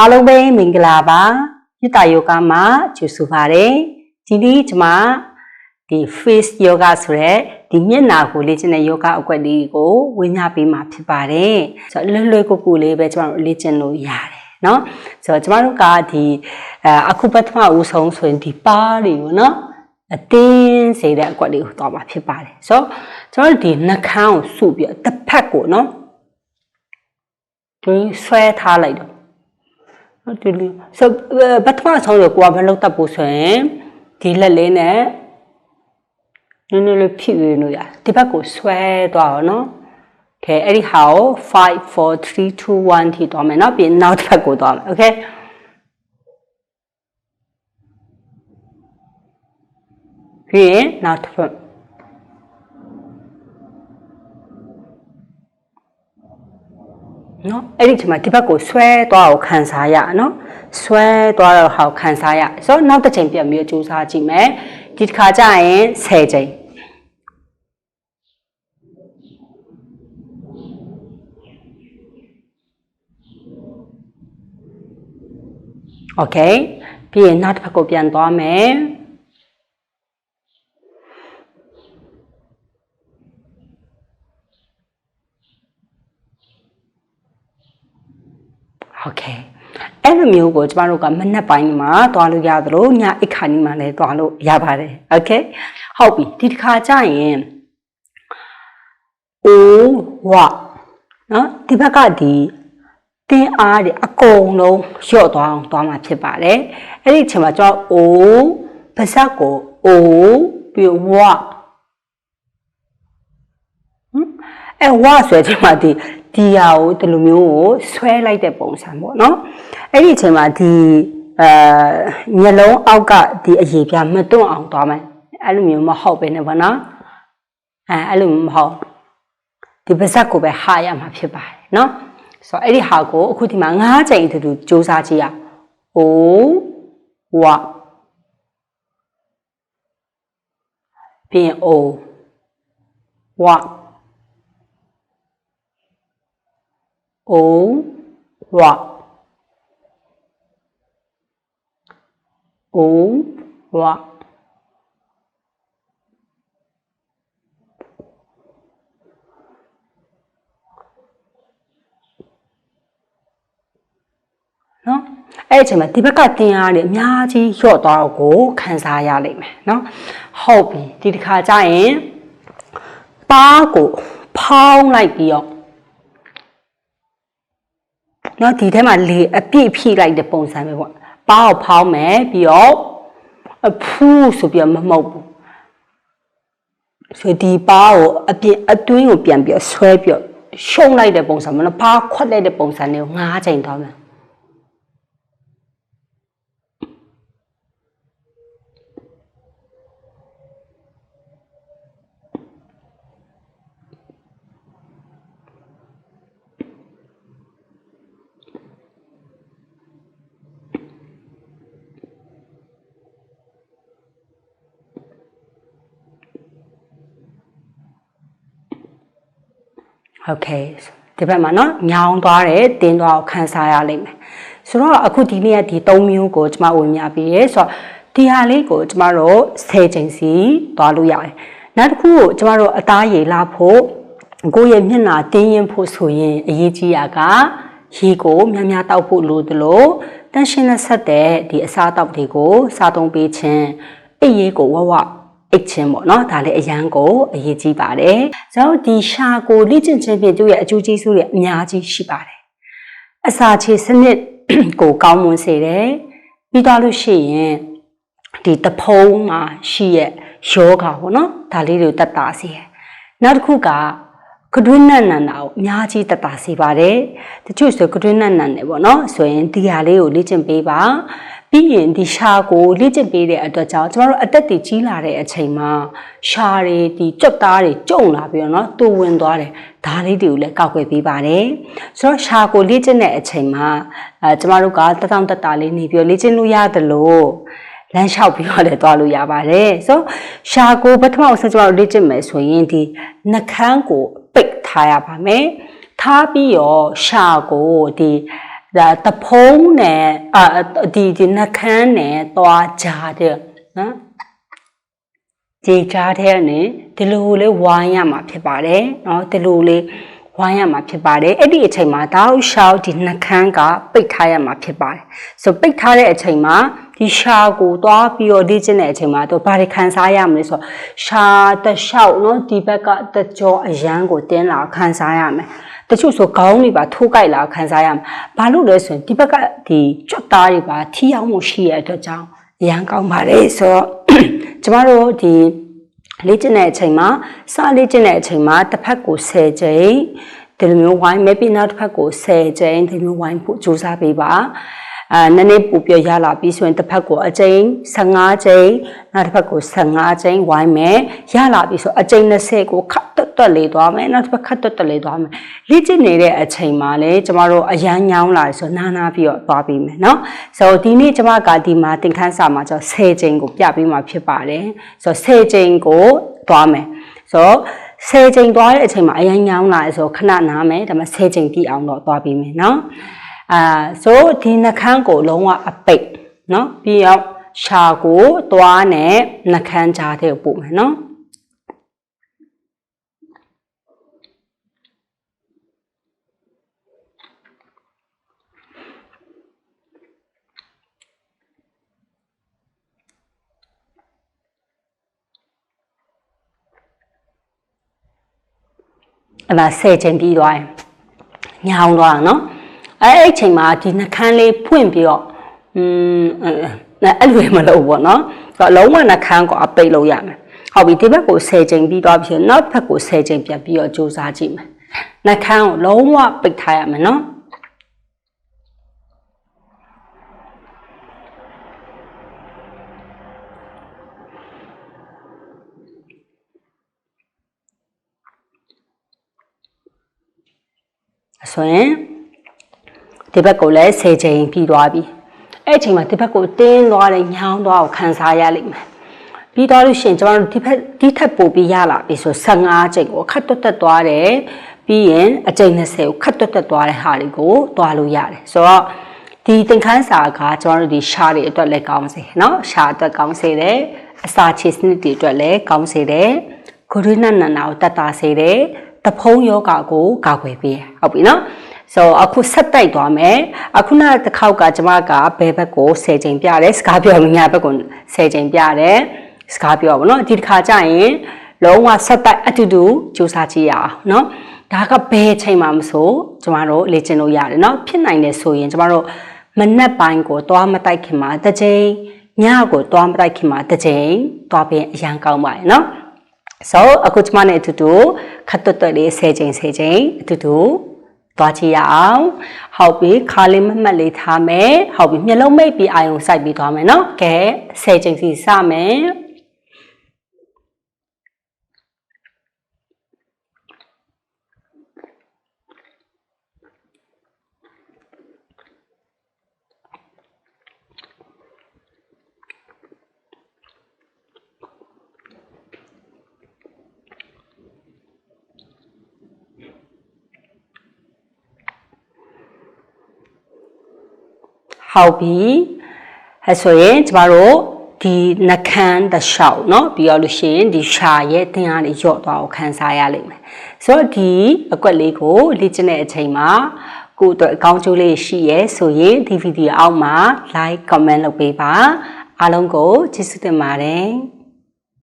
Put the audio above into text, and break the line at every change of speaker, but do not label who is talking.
အားလုံးပဲမင်္ဂလာပါမြတ်တာယောဂမှာကျူဆိုပါတယ်ဒီနေ့ကျွန်မဒီ face yoga ဆိုတဲ့ဒီမျက်နာကိုလေ့ကျင့်တဲ့ yoga အကွက်လေးကိုဝေမျှပေးမှာဖြစ်ပါတယ်ဆိုတော့လွယ်လွယ်ကူကူလေးပဲကျွန်တော်တို့လေ့ကျင့်လို့ရတယ်เนาะဆိုတော့ကျမတို့ကဒီအခုပထမဦးဆုံးဆိုရင်ဒီပါးတွေကိုเนาะအတင်းစေတဲ့အကွက်လေးကိုတော့မှာဖြစ်ပါတယ်ဆိုတော့ကျွန်တော်တို့ဒီနှာခေါင်းကိုစုပြီးတစ်ဖက်ကိုเนาะဒီဆွဲထားလိုက်တော့ ဟုတ်တယ်လေဆိုပထမဆုံးတော့ကိုကမလုပ်တတ်ဘူးဆိုရင်ဒီလက်လေးနဲ့နည်းနည်းလေးဖြည့်ရလို့ရဒီဘက်ကိုဆွဲသွားအောင်နော်ခဲအဲ့ဒီဟာကို5 4 3 2 1ထိသွားမယ်နော်ပြီးနောက်တစ်ဘက်ကိုသွားမယ်โอเคပြီးရင်နောက်တစ်ဘက် နော်အဲ့ဒီချိန်မှာဒီဘက်ကိုဆွဲသွားအောင်ခံစားရနော်ဆွဲသွားတော့ဟောက်ခံစားရဆိုတော့နောက်တစ်ချိန်ပြန်ပြီးကြိုးစားကြည့်မယ်ဒီတစ်ခါကျရင်10ချိန်โอเคပြီးရင်နောက်တစ်ဖက်ကိုပြန်သွားမယ် โอเคအဲ့လိုမျိုးကိုကျမတို့ကမနက်ပိုင်းမှာသွားလို့ရသလိုညအိတ်ခါနီမှာလည်းသွားလို့ရပါတယ်โอเคဟုတ်ပြီဒီတစ်ခါကျရင်အိုးဝနော်ဒီဘက်ကဒီတင်းအားတွေအကုန်လုံးလျော့သွားအောင်သွားမှာဖြစ်ပါတယ်အဲ့ဒီအချိန်မှာကျွန်တော်အိုးပါဇက်ကိုအိုးပြီးဝဟမ်အဲဝဆိုတဲ့အချိန်မှာဒီ ဒီဟာကိုဒီလိုမျိုးကိုဆွဲလိုက်တဲ့ပုံစံပေါ့နော်အဲ့ဒီအချိန်မှာဒီအဲမျက်လုံးအောက်ကဒီအရေပြားမတွန့်အောင်သွားမယ်အဲ့လိုမျိုးမဟုတ်ပဲနဲ့ဗောနော်အဲအဲ့လိုမဟုတ်ဒီပါဇက်ကိုပဲဟာရမှာဖြစ်ပါတယ်နော်ဆိုတော့အဲ့ဒီဟာကိုအခုဒီမှာ၅ချိန်တူတူစူးစမ်းကြည့်ရအိုးဝပြင်အိုးဝ အိုးဝအိုးဝနော်အဲ့အချိန်မှာဒီဘက်ကတင်အားတွေအများကြီးလျော့သွားတော့ကိုခံစားရလိမ့်မယ်နော်ဟုတ်ပြီဒီတစ်ခါကျရင်ပါးကိုဖောင်းလိုက်ပြီးတော့ နော်ဒီထဲမှာလေအပြည့်ဖြည့်လိုက်တဲ့ပုံစံပဲပေါ့ပါးကိုဖောင်းမယ်ပြီးတော့အဖူးဆိုပြီးတော့မမှုတ်ဘူးဆိုဒီပါးကိုအပြင်အတွင်းကိုပြန်ပြီးဆွဲပြီးတော့ရှုံလိုက်တဲ့ပုံစံမနော်ပါးခွက်လိုက်တဲ့ပုံစံလေးကို၅ချိန်သွားမယ် ဟုတ်ကဲ့ဒီဘက်မှာเนาะညောင်းသွားတယ်တင်းသွားအောင်ခံစားရလိမ့်မယ်ဆိုတော့အခုဒီနေ့ကဒီ၃မျိုးကိုကျမဝင်မြပြီးရဲဆိုတော့ဒီဟာလေးကိုကျမတို့10ချိန်စီသွားလို့ရတယ်နောက်တစ်ခုကိုကျမတို့အသားရည်လာဖို့ကိုယ့်ရဲ့မျက်နှာတင်းရင်ဖို့ဆိုရင်အရေးကြီးတာကရေကိုများများတောက်ဖို့လိုသလိုတန်ရှင်းလက်ဆက်တဲ့ဒီအစားတောက်တွေကိုစားသုံးပေးခြင်းအိပ်ရေးကိုဝဝ အိတ်ချင်းပေါ့နော်ဒါလည်းအရန်ကိုအရေးကြီးပါတယ်ကျွန်တော်ဒီရှာကိုလေ့ကျင့်ခြင်းဖြင့်သူ့ရဲ့အကျိုးကျေးဇူးတွေအများကြီးရှိပါတယ်အစာချေစနစ်ကိုကောင်းမွန်စေတယ်ပြီးတော့လို့ရှိရင်ဒီတဖုံးမှာရှိရဲ့ယောဂါပေါ့နော်ဒါလေးတွေတက်တာစေတယ်နောက်တစ်ခုကကတွင်းနတ်နန်တာကိုအများကြီးတက်တာစေပါတယ်တချို့ဆိုကတွင်းနတ်နန်တယ်ပေါ့နော်ဆိုရင်ဒီဟာလေးကိုလေ့ကျင့်ပေးပါ ပြီးရင်ဒီရှာကိုလေ့ကျင့်ပေးတဲ့အတွက်ကြောင့်ကျမတို့အသက်တွေကြီးလာတဲ့အချိန်မှာရှာတွေဒီကြွက်သားတွေကြုံလာပြီးတော့နော်တူဝင်သွားတယ်ဒါလေးတွေကိုလည်းကောက်ွယ်ပေးပါတယ်ဆိုတော့ရှာကိုလေ့ကျင့်တဲ့အချိန်မှာအဲကျမတို့ကတထောင်တတာလေးနေပြီးတော့လေ့ကျင့်လို့ရတယ်လို့လမ်းလျှောက်ပြီးတော့လည်းသွားလို့ရပါတယ်ဆိုတော့ရှာကိုပထမဆုံးကျမတို့လေ့ကျင့်မယ်ဆိုရင်ဒီနှကန်းကိုပိတ်ထားရပါမယ်ထားပြီးတော့ရှာကိုဒီ တဖုံးနဲ့အဒီဒီနှခမ်းနဲ့သွားကြတဲ့နော်ကြေချားတဲ့နဲ့ဒီလိုလေးဝိုင်းရမှာဖြစ်ပါတယ်နော်ဒီလိုလေးဝိုင်းရမှာဖြစ်ပါတယ်အဲ့ဒီအချိန်မှာတောက်ရှောက်ဒီနှခမ်းကပိတ်ထားရမှာဖြစ်ပါတယ်ဆိုပိတ်ထားတဲ့အချိန်မှာ ဒီရှာကိုသွားပြီးတော့လေ့ကျင့်တဲ့အချိန်မှာသူဘာတွေခံစားရမလဲဆိုတော့ရှာတလျှောက်နော်ဒီဘက်ကတကြောအရန်ကိုတင်းလာခံစားရမယ်တချို့ဆိုခေါင်းတွေပါထိုးကြိုက်လာခံစားရမယ်ဘာလို့လဲဆိုရင်ဒီဘက်ကဒီကြွက်သားတွေပါထီရောက်မှုရှိရတဲ့အတွက်ကြောင့်အရန်ကောင်းပါတယ်ဆိုတော့ကျမတို့ဒီလေ့ကျင့်တဲ့အချိန်မှာစလေ့ကျင့်တဲ့အချိန်မှာတစ်ဖက်ကို10ကြိမ်ဒီလိုမျိုးဝိုင်းမဲ့ပြီးနောက်တစ်ဖက်ကို10ကြိမ်ဒီလိုမျိုးဝိုင်းဖို့စူးစမ်းပေးပါ အာနည်းနည်းပူပြရလာပြီးဆိုရင်တစ်ဖက်ကိုအကြိမ်15ကြိမ်နောက်တစ်ဖက်ကို15ကြိမ်ဝိုင်းမယ်ရလာပြီးဆိုအကြိမ်20ကိုခတ်တွတ်တွတ်လေးသွားမယ်နောက်တစ်ဖက်ခတ်တွတ်တွတ်လေးသွားမယ်လေ့ကျင့်နေတဲ့အချိန်မှာလေကျမတို့အရန်ညောင်းလာဆိုနားနာပြီးတော့သွားပြီးမယ်เนาะဆိုတော့ဒီနေ့ကျမကဒီမှာသင်ခန်းစာမှာကျတော့10ကြိမ်ကိုပြပြီးမှဖြစ်ပါတယ်ဆိုတော့10ကြိမ်ကိုသွားမယ်ဆိုတော့ဆယ်ချိန်သွားတဲ့အချိန်မှာအရင်ညောင်းလာဆိုခဏနားမယ်ဒါမှဆယ်ချိန်တိအောင်တော့သွားပြီးမယ်နော် အာဆိုဒီနှခမ်းကိုလုံးဝအပိတ်နော်ပြီးတော့ရှာကိုသွားနဲ့နှခမ်းကြားတဲ့ပို့မယ်နော်အဲ့ဒါ10ချိန်ပြီးသွားရင်ညောင်းသွားတာနော် အဲ့အဲ့ချိန်မှာဒီနှခမ်းလေးဖွင့်ပြီးတော့อืมအဲ့လိုမလုပ်ဘူးနော်ဆိုတော့လုံးဝနှခမ်းကိုအပိတ်လို့ရမယ်ဟုတ်ပြီဒီဘက်ကို10ချိန်ပြီးသွားပြီနောက်ဘက်ကို10ချိန်ပြန်ပြီးတော့စူးစမ်းကြည့်မယ်နှခမ်းကိုလုံးဝပိတ်ထားရမယ်နော်ဆိုရင် ဒီဘက်ကိုလည်း10ချိန်ပြီးသွားပြီအဲ့အချိန်မှာဒီဘက်ကိုတင်းသွားတဲ့ညောင်းသွားကိုခံစားရလိမ့်မယ်ပြီးတော့လို့ရှိရင်ကျမတို့ဒီဘက်ဒီထက်ပိုပြီးရလာပြီဆို15ချိန်ကိုခတ်တွတ်တက်သွားတယ်ပြီးရင်အချိန်20ကိုခတ်တွတ်တက်သွားတဲ့ဟာတွေကိုသွားလို့ရတယ်ဆိုတော့ဒီသင်ခန်းစာကကျမတို့ဒီရှားတွေအတွက်လည်းကောင်းစေเนาะရှားအတွက်ကောင်းစေတယ်အစာချေစနစ်တွေအတွက်လည်းကောင်းစေတယ်ဂုရနနနာကိုတတ်တာစေတယ်တဖုံးယောဂကိုကာကွယ်ပေးဟုတ်ပြီနော် ဆိုအခုဆက်တိုက်သွားမယ်အခုနတစ်ခေါက်ကကျမကဘဲဘက်ကို10ချိန်ပြတယ်စကားပြောမြညာဘက်ကို10ချိန်ပြတယ်စကားပြောပါနော်ဒီတစ်ခါကျရင်လုံးဝဆက်တိုက်အတူတူစူးစမ်းကြည့်ရအောင်နော်ဒါကဘယ်ချိန်မှမဆိုကျမတို့လေ့ကျင့်လို့ရတယ်နော်ဖြစ်နိုင်တယ်ဆိုရင်ကျမတို့မနက်ပိုင်းကိုသွားမတိုက်ခင်မှာတစ်ချိန်ညကိုသွားမတိုက်ခင်မှာတစ်ချိန်သွားပြီးအရန်ကောင်းပါရဲ့နော်ဆိုအခုကျမနဲ့အတူတူခတ်တွတ်တွတ်လေး10ချိန်10ချိန်အတူတူ သွားကြည့်ရအောင်ဟုတ်ပြီခါလေးမမှတ်လေးထားမယ်ဟုတ်ပြီမျက်လုံးမိတ်ပြီးအာယုံစိုက်ပြီးသွားမယ်နော်ကဲ10ချိန်စီစမယ် ဟုတ်ပြီအဲဆိုရင်ကျမတို့ဒီနှခမ်းတစ်လျှောက်เนาะပြီးတော့လို့ရှိရင်ဒီရှာရဲ့တင်အားလေးရော့သွားအောင်ခံစားရလိမ့်မယ်ဆိုတော့ဒီအကွက်လေးကိုလေ့ကျင့်တဲ့အချိန်မှာကိုယ့်အတွက်အကောင်းကျိုးလေးရှိရဲဆိုရင်ဒီဗီဒီယိုအောက်မှာ like comment လုပ်ပေးပါအားလုံးကိုကျေးဇူးတင်ပါတယ်